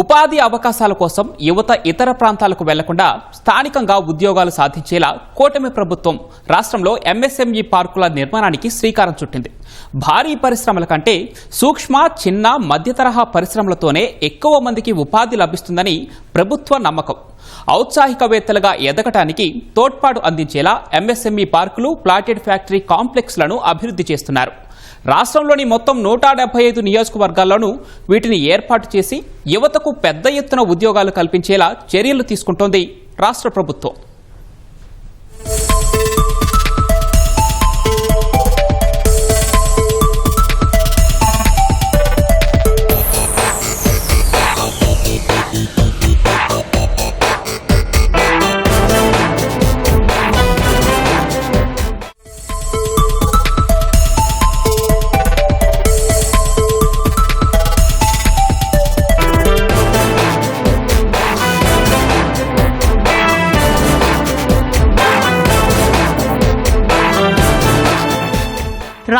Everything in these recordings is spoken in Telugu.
ఉపాధి అవకాశాల కోసం యువత ఇతర ప్రాంతాలకు వెళ్ళకుండా స్థానికంగా ఉద్యోగాలు సాధించేలా కూటమి ప్రభుత్వం రాష్ట్రంలో ఎంఎస్ఎంఈ పార్కుల నిర్మాణానికి శ్రీకారం చుట్టింది. భారీ పరిశ్రమల కంటే సూక్ష్మ చిన్న మధ్య తరహా పరిశ్రమలతోనే ఎక్కువ మందికి ఉపాధి లభిస్తుందని ప్రభుత్వ నమ్మకం. ఔత్సాహికవేత్తలుగా ఎదగటానికి తోడ్పాటు అందించేలా ఎంఎస్ఎంఈ పార్కులు ప్లాటెడ్ ఫ్యాక్టరీ కాంప్లెక్స్లను అభివృద్ధి చేస్తున్నారు. రాష్ట్రంలోని మొత్తం నూట డెబ్బై ఐదు నియోజకవర్గాల్లోనూ వీటిని ఏర్పాటు చేసి యువతకు పెద్ద ఎత్తున ఉద్యోగాలు కల్పించేలా చర్యలు తీసుకుంటోంది రాష్ట్ర ప్రభుత్వం.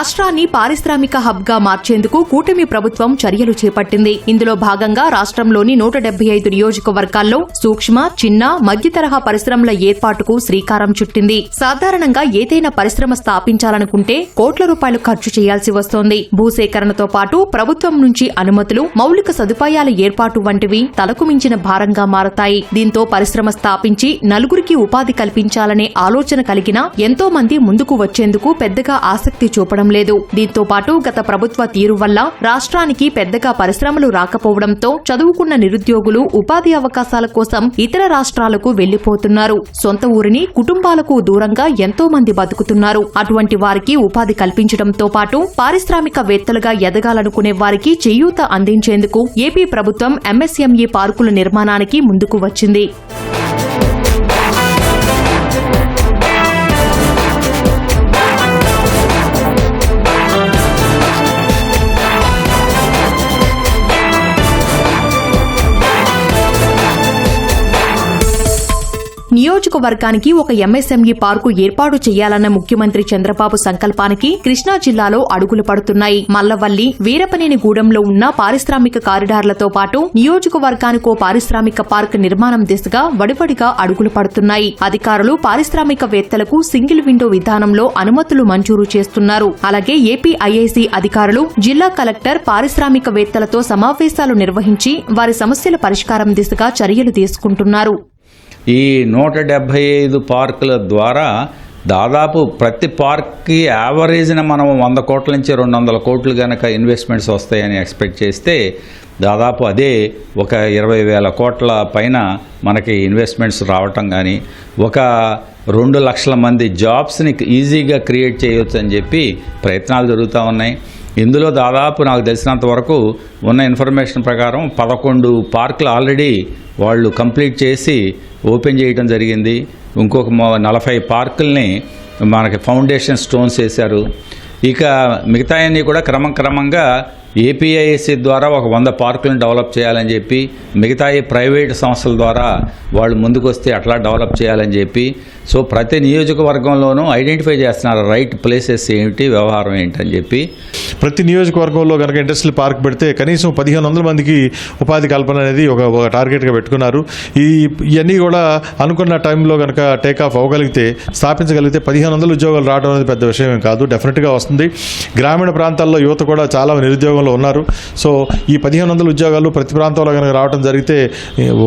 రాష్ట్రాన్ని పారిశ్రామిక హబ్గా మార్చేందుకు కూటమి ప్రభుత్వం చర్యలు చేపట్టింది. ఇందులో భాగంగా రాష్ట్రంలోని నూట డెబ్బై ఐదు నియోజకవర్గాల్లో సూక్ష్మ చిన్న మధ్య తరహా పరిశ్రమల ఏర్పాటుకు శ్రీకారం చుట్టింది. సాధారణంగా ఏదైనా పరిశ్రమ స్థాపించాలనుకుంటే కోట్ల రూపాయలు ఖర్చు చేయాల్సి వస్తోంది. భూసేకరణతో పాటు ప్రభుత్వం నుంచి అనుమతులు మౌలిక సదుపాయాల ఏర్పాటు వంటివి తలకు మించిన భారంగా మారతాయి. దీంతో పరిశ్రమ స్థాపించి నలుగురికి ఉపాధి కల్పించాలనే ఆలోచన కలిగిన ఎంతో మంది ముందుకు వచ్చేందుకు పెద్దగా ఆసక్తి చూపడం లేదు. దీంతో పాటు గత ప్రభుత్వ తీరు వల్ల రాష్ట్రానికి పెద్దగా పరిశ్రమలు రాకపోవడంతో చదువుకున్న నిరుద్యోగులు ఉపాధి అవకాశాల కోసం ఇతర రాష్ట్రాలకు వెళ్ళిపోతున్నారు సొంత ఊరిని కుటుంబాలకు దూరంగా ఎంతో మంది బతుకుతున్నారు. అటువంటి వారికి ఉపాధి కల్పించడంతో పాటు పారిశ్రామికవేత్తలుగా ఎదగాలనుకునే వారికి చేయూత అందించేందుకు ఏపీ ప్రభుత్వం ఎంఎస్ఎంఈ పార్కుల నిర్మాణానికి ముందుకు వచ్చింది. నియోజకవర్గానికి ఒక ఎంఎస్ఎంఈ పార్కు ఏర్పాటు చేయాలన్న ముఖ్యమంత్రి చంద్రబాబు సంకల్పానికి కృష్ణా జిల్లాలో అడుగులు పడుతున్నాయి. మల్లవల్లి వీరపనేనిగూడెంలో ఉన్న పారిశ్రామిక కారిడార్లతో పాటు నియోజకవర్గానికో పారిశ్రామిక పార్క్ నిర్మాణం దిశగా వడివడిగా అడుగులు పడుతున్నాయి. అధికారులు పారిశ్రామికవేత్తలకు సింగిల్ విండో విధానంలో అనుమతులు మంజూరు చేస్తున్నారు. అలాగే ఏపీ ఐఐసి అధికారులు జిల్లా కలెక్టర్ పారిశ్రామికవేత్తలతో సమావేశాలు నిర్వహించి వారి సమస్యల పరిష్కారం దిశగా చర్యలు తీసుకుంటున్నారు. ఈ నూట డెబ్భై ఐదు పార్కుల ద్వారా దాదాపు ప్రతి పార్క్కి యావరేజ్న మనం వంద కోట్ల నుంచి రెండు వందల కోట్లు కనుక ఇన్వెస్ట్మెంట్స్ వస్తాయని ఎక్స్పెక్ట్ చేస్తే దాదాపు అదే ఒక ఇరవై వేల కోట్ల పైన మనకి ఇన్వెస్ట్మెంట్స్ రావటం కానీ ఒక రెండు లక్షల మంది జాబ్స్ని ఈజీగా క్రియేట్ చేయొచ్చు అని చెప్పి ప్రయత్నాలు జరుగుతూ ఉన్నాయి. ఇందులో దాదాపు నాకు తెలిసినంత వరకు ఉన్న ఇన్ఫర్మేషన్ ప్రకారం పదకొండు పార్కులు ఆల్రెడీ వాళ్ళు కంప్లీట్ చేసి ఓపెన్ చేయడం జరిగింది. ఇంకొక నలభై పార్కుల్ని మనకి ఫౌండేషన్ స్టోన్స్ వేశారు. ఇక మిగతా అన్నీ కూడా క్రమం క్రమంగా ఏపీఐఎస్సి ద్వారా ఒక వంద పార్కులను డెవలప్ చేయాలని చెప్పి మిగతా ఈ ప్రైవేట్ సంస్థల ద్వారా వాళ్ళు ముందుకు వస్తే అట్లా డెవలప్ చేయాలని చెప్పి. సో ప్రతి నియోజకవర్గంలోనూ ఐడెంటిఫై చేస్తున్నారు రైట్ ప్లేసెస్ ఏమిటి వ్యవహారం ఏంటి అని చెప్పి. ప్రతి నియోజకవర్గంలో కనుక ఇండస్ట్రియల్ పార్క్ పెడితే కనీసం పదిహేను వందల మందికి ఉపాధి కల్పన అనేది ఒక ఒక టార్గెట్గా పెట్టుకున్నారు. ఈ ఇవన్నీ కూడా అనుకున్న టైంలో కనుక టేక్ ఆఫ్ అవ్వగలిగితే స్థాపించగలిగితే పదిహేను వందల ఉద్యోగాలు రావడం అనేది పెద్ద విషయం కాదు. డెఫినెట్గా వస్తుంది. గ్రామీణ ప్రాంతాల్లో యువత కూడా చాలా నిరుద్యోగం నిరుద్యోగంలో ఉన్నారు. సో ఈ పదిహేను వందల ఉద్యోగాలు ప్రతి ప్రాంతంలో కనుక రావడం జరిగితే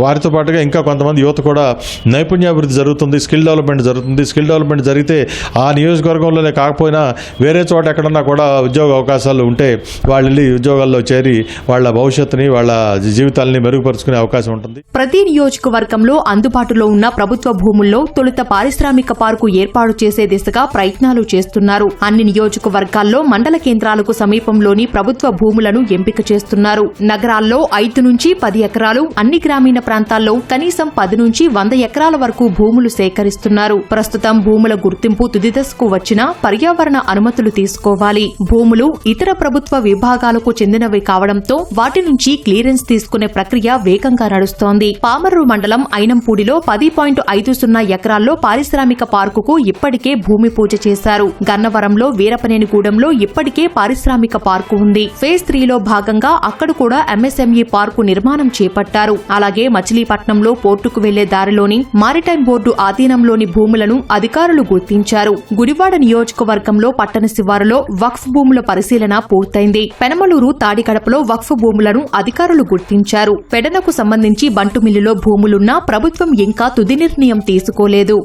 వారితో పాటుగా ఇంకా కొంతమంది యువత కూడా నైపుణ్యాభివృద్ధి జరుగుతుంది స్కిల్ డెవలప్మెంట్ జరుగుతుంది. స్కిల్ డెవలప్మెంట్ జరిగితే ఆ నియోజకవర్గంలోనే కాకపోయినా వేరే చోట ఎక్కడన్నా కూడా ఉద్యోగ అవకాశాలు ఉంటే వాళ్ళు ఉద్యోగాల్లో చేరి వాళ్ళ భవిష్యత్తుని వాళ్ళ జీవితాలని మెరుగుపరుచుకునే అవకాశం ఉంటుంది. ప్రతి నియోజకవర్గంలో అందుబాటులో ఉన్న ప్రభుత్వ భూముల్లో తొలుత పారిశ్రామిక పార్కు ఏర్పాటు చేసే దిశగా ప్రయత్నాలు చేస్తున్నారు. అన్ని నియోజకవర్గాల్లో మండల కేంద్రాలకు సమీపంలోని ప్రభుత్వ భూములను ఎంపిక చేస్తున్నారు. నగరాల్లో ఐదు నుంచి పది ఎకరాలు అన్ని గ్రామీణ ప్రాంతాల్లో కనీసం పది నుంచి వంద ఎకరాల వరకు భూములు సేకరిస్తున్నారు. ప్రస్తుతం భూముల గుర్తింపు తుది దశకు వచ్చినా పర్యావరణ అనుమతులు తీసుకోవాలి. భూములు ఇతర ప్రభుత్వ విభాగాలకు చెందినవి కావడంతో వాటి నుంచి క్లియరెన్స్ తీసుకునే ప్రక్రియ వేగంగా నడుస్తోంది. పామర్రు మండలం ఐనంపూడిలో పది పాయింట్ ఐదు సున్నా ఎకరాల్లో పారిశ్రామిక పార్కుకు ఇప్పటికే భూమి పూజ చేశారు. గన్నవరంలో వీరపనేనిగూడెంలో ఇప్పటికే పారిశ్రామిక పార్కు ఉంది. ఫేజ్ త్రీలో భాగంగా అక్కడ కూడా ఎంఎస్ఎంఈ పార్కు నిర్మాణం చేపట్టారు. అలాగే మచిలీపట్నంలో పోర్టుకు వెళ్ళే దారిలోని మారిటైమ్ బోర్డు ఆధీనంలోని భూములను అధికారులు గుర్తించారు. గుడివాడ నియోజకవర్గంలో పట్టణ శివారులో వక్ఫ్ భూముల పరిశీలన పూర్తయింది. పెనమలూరు తాడికడపలో వక్ఫ్ భూములను అధికారులు గుర్తించారు. పెడనకు సంబంధించి బంటుమిల్లులో భూములున్నా ప్రభుత్వం ఇంకా తుది నిర్ణయం తీసుకోలేదు.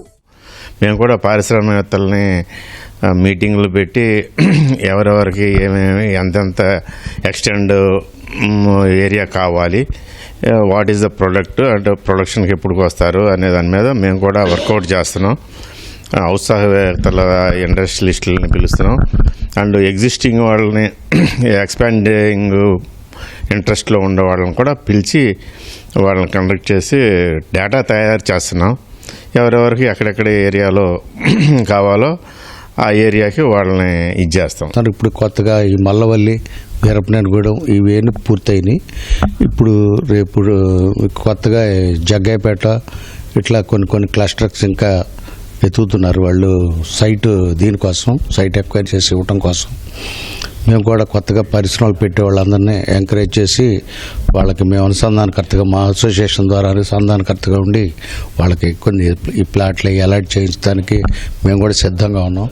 మేము కూడా పారిశ్రామికవేత్తల్ని మీటింగ్లు పెట్టి ఎవరెవరికి ఏమేమి ఎంతెంత ఎక్స్టెండ్ ఏరియా కావాలి వాట్ ఈస్ ద ప్రొడక్ట్ అంటే ప్రొడక్షన్కి ఎప్పుడు వస్తారు అనే దాని మీద మేము కూడా వర్కౌట్ చేస్తున్నాం. ఉత్సాహవేత్తల ఔత్సాహవేత్తల ఇండస్ట్రియలిస్టులని పిలుస్తున్నాం. అండ్ ఎగ్జిస్టింగ్ వాళ్ళని ఎక్స్పాండింగ్ ఇంట్రెస్ట్లో ఉండే వాళ్ళని కూడా పిలిచి వాళ్ళని కండక్ట్ చేసి డేటా తయారు చేస్తున్నాం. ఎవరెవరికి ఎక్కడెక్కడ ఏరియాలో కావాలో ఆ ఏరియాకి వాళ్ళని ఇచ్చేస్తాం సార్ ఇప్పుడు కొత్తగా ఈ మల్లవల్లి వీరపనేనిగూడెం ఇవేమి పూర్తయినాయి. ఇప్పుడు రేపు కొత్తగా జగ్గాయపేట ఇట్లా కొన్ని కొన్ని క్లస్టర్స్ ఇంకా వెతుకుతున్నారు. వాళ్ళు సైట్ దీనికోసం సైట్ ఎక్వైర్ చేసి ఇవ్వటం కోసం. మేము కూడా కొత్తగా పరిశ్రమలు పెట్టే వాళ్ళందరినీ ఎంకరేజ్ చేసి వాళ్ళకి మేము అనుసంధానకర్తగా మా అసోసియేషన్ ద్వారా అనుసంధానకర్తగా ఉండి వాళ్ళకి కొన్ని ఈ ప్లాట్లు అలాట్ చేయించడానికి మేము కూడా సిద్ధంగా ఉన్నాం.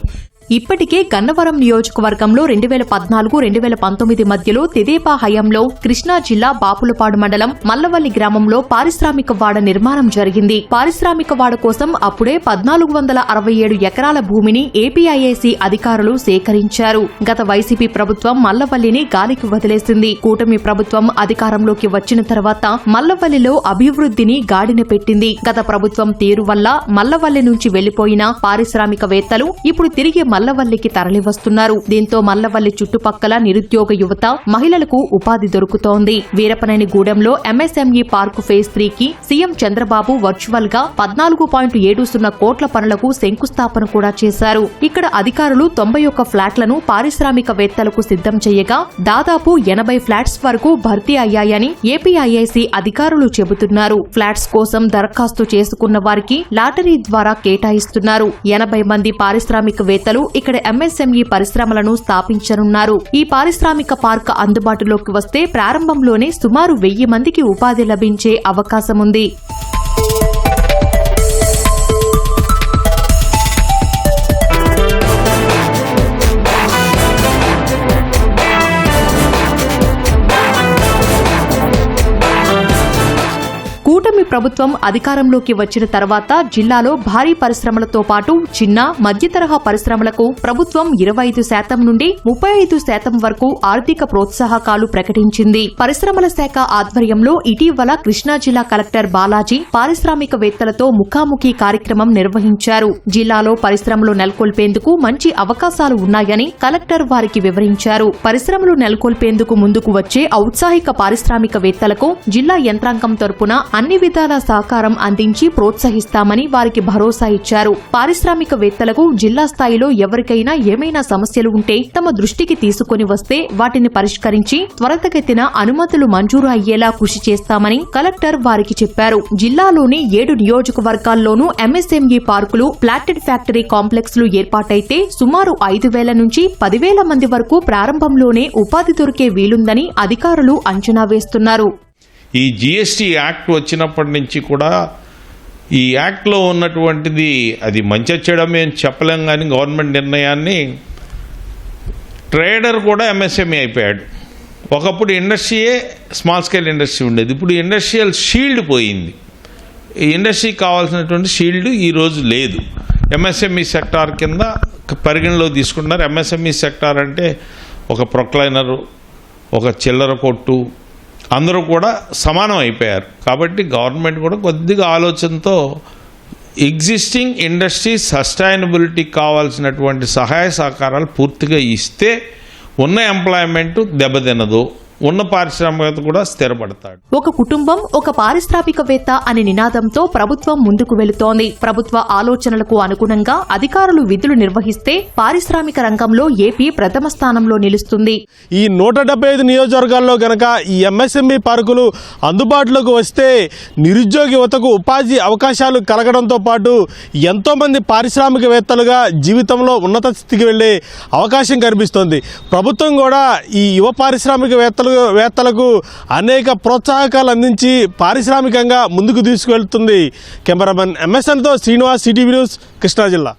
ఇప్పటికే గన్నవరం నియోజకవర్గంలో రెండు వేల పద్నాలుగు రెండు వేల పంతొమ్మిది మధ్యలో తెదేపా హయాంలో కృష్ణా జిల్లా బాపులపాడు మండలం మల్లవల్లి గ్రామంలో పారిశ్రామిక వాడ నిర్మాణం జరిగింది. పారిశ్రామిక వాడ కోసం అప్పుడే పద్నాలుగు వందల అరవై ఏడు ఎకరాల భూమిని ఏపీఐఏసీ అధికారులు సేకరించారు. గత వైసీపీ ప్రభుత్వం మల్లవల్లిని గాలికి వదిలేసింది. కూటమి ప్రభుత్వం అధికారంలోకి వచ్చిన తర్వాత మల్లవల్లిలో అభివృద్ధిని గాడిన పెట్టింది. గత ప్రభుత్వం తీరు వల్ల మల్లవల్లి నుంచి వెళ్ళిపోయిన పారిశ్రామికవేత్తలు ఇప్పుడు తిరిగి మల్లవల్లికి తరలివస్తున్నారు. దీంతో మల్లవల్లి చుట్టుపక్కల నిరుద్యోగ యువత మహిళలకు ఉపాధి దొరుకుతోంది. వీరపనేని గూడెంలో ఎంఎస్ఎంఈ పార్కు ఫేజ్ త్రీ కి సీఎం చంద్రబాబు వర్చువల్గా పద్నాలుగు పాయింట్ ఏడు సున్నా కోట్ల పనులకు శంకుస్థాపన కూడా చేశారు. ఇక్కడ అధికారులు తొంభై ఒక్క ఫ్లాట్లను పారిశ్రామికవేత్తలకు సిద్ధం చేయగా దాదాపు ఎనభై ఫ్లాట్స్ వరకు భర్తీ అయ్యాయని ఏపీఐఐసి అధికారులు చెబుతున్నారు. ఫ్లాట్స్ కోసం దరఖాస్తు చేసుకున్న వారికి లాటరీ ద్వారా కేటాయిస్తున్నారు. ఎనభై మంది పారిశ్రామికవేత్తలు ఇక్కడ ఎంఎస్ఎంఈ పరిశ్రమలను స్థాపించనున్నారు. ఈ పారిశ్రామిక పార్క్ అందుబాటులోకి వస్తే ప్రారంభంలోనే సుమారు వెయ్యి మందికి ఉపాధి లభించే అవకాశముంది. ప్రభుత్వం అధికారంలోకి వచ్చిన తర్వాత జిల్లాలో భారీ పరిశ్రమలతో పాటు చిన్న మధ్యతరహా పరిశ్రమలకు ప్రభుత్వం ఇరవై ఐదు శాతం నుండి ముప్పై ఐదు శాతం వరకు ఆర్థిక ప్రోత్సాహకాలు ప్రకటించింది. పరిశ్రమల శాఖ ఆధ్వర్యంలో ఇటీవల కృష్ణా జిల్లా కలెక్టర్ బాలాజీ పారిశ్రామికవేత్తలతో ముఖాముఖి కార్యక్రమం నిర్వహించారు. జిల్లాలో పరిశ్రమలు నెలకొల్పేందుకు మంచి అవకాశాలు ఉన్నాయని కలెక్టర్ వారికి వివరించారు. పరిశ్రమలు నెలకొల్పేందుకు ముందుకు వచ్చే ఔత్సాహిక పారిశ్రామికవేత్తలకు జిల్లా యంత్రాంగం తరపున అన్ని విధాల సహకారం అందించి ప్రోత్సహిస్తామని వారికి భరోసా ఇచ్చారు. పారిశ్రామికవేత్తలకు జిల్లా స్థాయిలో ఎవరికైనా ఏమైనా సమస్యలు ఉంటే తమ దృష్టికి తీసుకొని వస్తే వాటిని పరిష్కరించి త్వరతగతిన అనుమతులు మంజూరు అయ్యేలా కృషి చేస్తామని కలెక్టర్ వారికి చెప్పారు. జిల్లాలోని ఏడు నియోజకవర్గాల్లోనూ ఎంఎస్ఎంఈ పార్కులు ప్లాటెడ్ ఫ్యాక్టరీ కాంప్లెక్స్లు ఏర్పాటైతే సుమారు ఐదు వేల నుంచి పదివేల మంది వరకు ప్రారంభంలోనే ఉపాధి దొరికే వీలుందని అధికారులు అంచనా వేస్తున్నారు. ఈ జిఎస్టీ యాక్ట్ వచ్చినప్పటి నుంచి కూడా ఈ యాక్ట్లో ఉన్నటువంటిది అది మంచి వచ్చేయడం ఏం చెప్పలేం కానీ గవర్నమెంట్ నిర్ణయాన్ని ట్రేడర్ కూడా ఎంఎస్ఎంఈ అయిపోయాడు. ఒకప్పుడు ఇండస్ట్రీయే స్మాల్ స్కేల్ ఇండస్ట్రీ ఉండేది. ఇప్పుడు ఇండస్ట్రియల్ షీల్డ్ పోయింది. ఈ ఇండస్ట్రీకి కావాల్సినటువంటి షీల్డ్ ఈరోజు లేదు. ఎంఎస్ఎంఈ సెక్టార్ కింద పరిగణలో తీసుకుంటున్నారు. ఎంఎస్ఎంఈ సెక్టార్ అంటే ఒక ప్రొక్లైనరు ఒక చిల్లర కొట్టు అందరూ కూడా సమానం అయిపోయారు. కాబట్టి గవర్నమెంట్ కూడా కొద్దిగా ఆలోచనతో ఎగ్జిస్టింగ్ ఇండస్ట్రీ సస్టైనబిలిటీ కావాల్సినటువంటి సహాయ సహకారాలు పూర్తిగా ఇస్తే ఉన్న ఎంప్లాయ్మెంట్ దెబ్బతినదు. ఉన్న పారిశ్రామికవేత్త కూడా స్థిరపడతాడు. ఒక కుటుంబం ఒక పారిశ్రామికవేత్త అనే నినాదంతో ప్రభుత్వం ముందుకు వెళుతోంది. ప్రభుత్వ ఆలోచనలకు అనుగుణంగా అధికారులు విధులు నిర్వహిస్తే పారిశ్రామిక రంగంలో ఏపీ ప్రథమ స్థానంలో నిలుస్తుంది. ఈ నూట డెబ్బై ఐదు నియోజకవర్గాల్లో గనక ఈ ఎంఎస్ఎంఈ పార్కులు అందుబాటులోకి వస్తే నిరుద్యోగ యువతకు ఉపాధి అవకాశాలు కలగడంతో పాటు ఎంతోమంది పారిశ్రామికవేత్తలుగా జీవితంలో ఉన్నత స్థితికి వెళ్ళే అవకాశం కనిపిస్తోంది. ప్రభుత్వం కూడా ఈ యువ పారిశ్రామికవేత్తలు వేత్తలకు అనేక ప్రోత్సాహకాలు అందించి పారిశ్రామికంగా ముందుకు తీసుకువెళ్తుంది కెమెరామెన్ ఎంఎస్ఎన్తో శ్రీనివాస్ సిటీవీ న్యూస్ కృష్ణా జిల్లా.